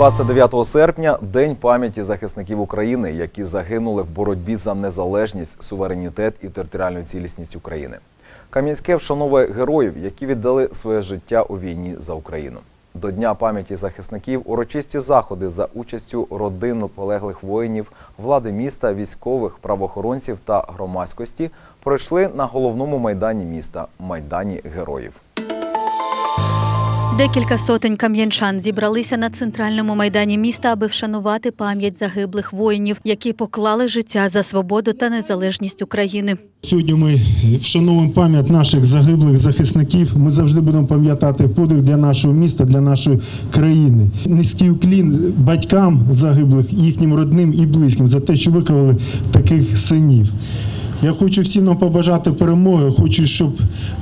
29 серпня День пам'яті захисників України, які загинули в боротьбі за незалежність, суверенітет і територіальну цілісність України. Кам'янське вшановує героїв, які віддали своє життя у війні за Україну. До Дня пам'яті захисників урочисті заходи за участю родин полеглих воїнів, влади міста, військових, правоохоронців та громадськості пройшли на головному майдані міста майдані героїв. Декілька сотень кам'янчан зібралися на центральному майдані міста, аби вшанувати пам'ять загиблих воїнів, які поклали життя за свободу та незалежність України. Сьогодні ми вшановуємо пам'ять наших загиблих захисників. Ми завжди будемо пам'ятати подвиг для нашого міста, для нашої країни. Низький уклін батькам загиблих, їхнім родним і близьким за те, що виховали таких синів. Я хочу всім нам побажати перемоги. Хочу, щоб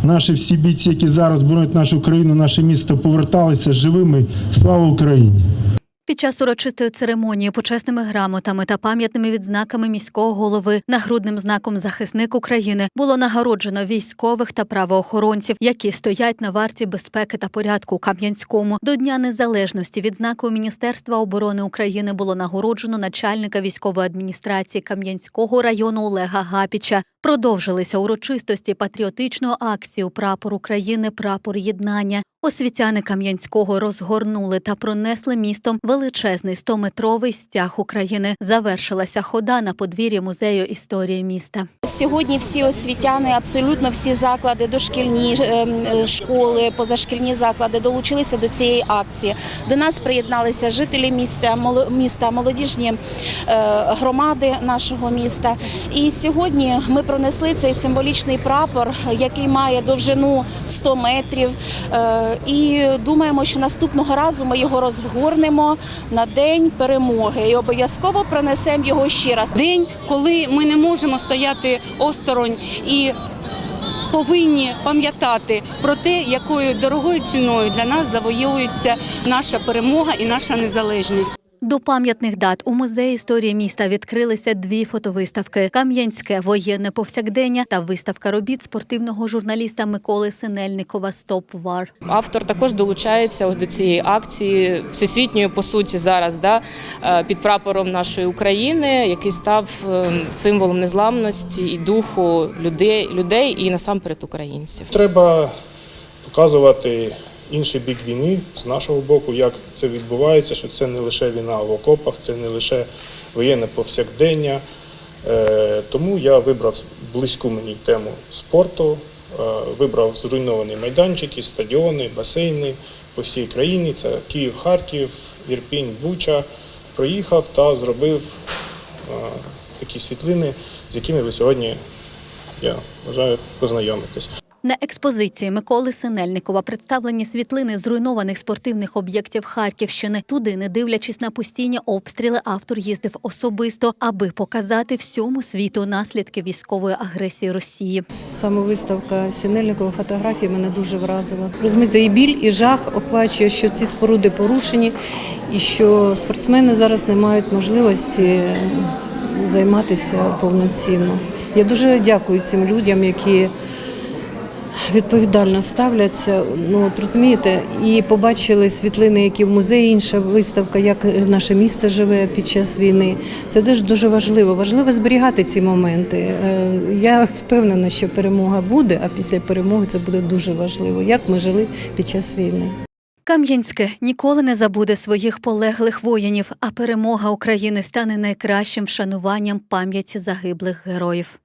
наші всі бійці, які зараз боронять нашу країну, наше місто, поверталися живими. Слава Україні! Під час урочистої церемонії почесними грамотами та пам'ятними відзнаками міського голови нагрудним знаком захисник України було нагороджено військових та правоохоронців, які стоять на варті безпеки та порядку у Кам'янському. До Дня Незалежності відзнакою Міністерства оборони України було нагороджено начальника військової адміністрації Кам'янського району Олега Гапіча. Продовжилися урочистості патріотичної акції Прапор України, прапор єднання. Освітяни Кам'янського розгорнули та пронесли містом величезний 100-метровий стяг України. Завершилася хода на подвір'ї музею історії міста. Сьогодні всі освітяни, абсолютно всі заклади, дошкільні е, е, школи, позашкільні заклади долучилися до цієї акції. До нас приєдналися жителі міста, міста, молодіжні е, громади нашого міста. І сьогодні ми пронесли цей символічний прапор, який має довжину 100 метрів. Е, І думаємо, що наступного разу ми його розгорнемо на день перемоги і обов'язково пронесемо його ще раз. день, коли ми не можемо стояти осторонь і повинні пам'ятати про те, якою дорогою ціною для нас завоюється наша перемога і наша незалежність. До пам'ятних дат у музеї історії міста відкрилися дві фотовиставки: Кам'янське воєнне повсякдення та виставка робіт спортивного журналіста Миколи Синельникова Стоп Вар. Автор також долучається ось до цієї акції всесвітньої по суті зараз, да, е, під прапором нашої України, який став е, символом незламності і духу людей, людей і насамперед українців. Треба показувати інший бік війни з нашого боку, як це відбувається, що це не лише війна в окопах, це не лише воєнне повсякдення. Е, Тому я вибрав близьку мені тему спорту, е, вибрав зруйновані майданчики, стадіони, басейни по всій країні. Це Київ, Харків, Ірпінь, Буча. Проїхав та зробив е, такі світлини, з якими ви сьогодні, я вважаю, познайомитесь. На експозиції Миколи Синельникова представлені світлини зруйнованих спортивних об'єктів Харківщини. Туди, не дивлячись на постійні обстріли, автор їздив особисто, аби показати всьому світу наслідки військової агресії Росії. Саме виставка Сінельникова фотографії мене дуже вразила. Розумієте, і біль, і жах охвачує, що ці споруди порушені, і що спортсмени зараз не мають можливості займатися повноцінно. Я дуже дякую цим людям, які відповідально ставляться. Ну от розумієте, і побачили світлини, які в музеї, інша виставка, як наше місто живе під час війни. Це дуже дуже важливо. Важливо зберігати ці моменти. Е, Я впевнена, що перемога буде, а після перемоги це буде дуже важливо, як ми жили під час війни. Кам'янське ніколи не забуде своїх полеглих воїнів, а перемога України стане найкращим вшануванням пам'яті загиблих героїв.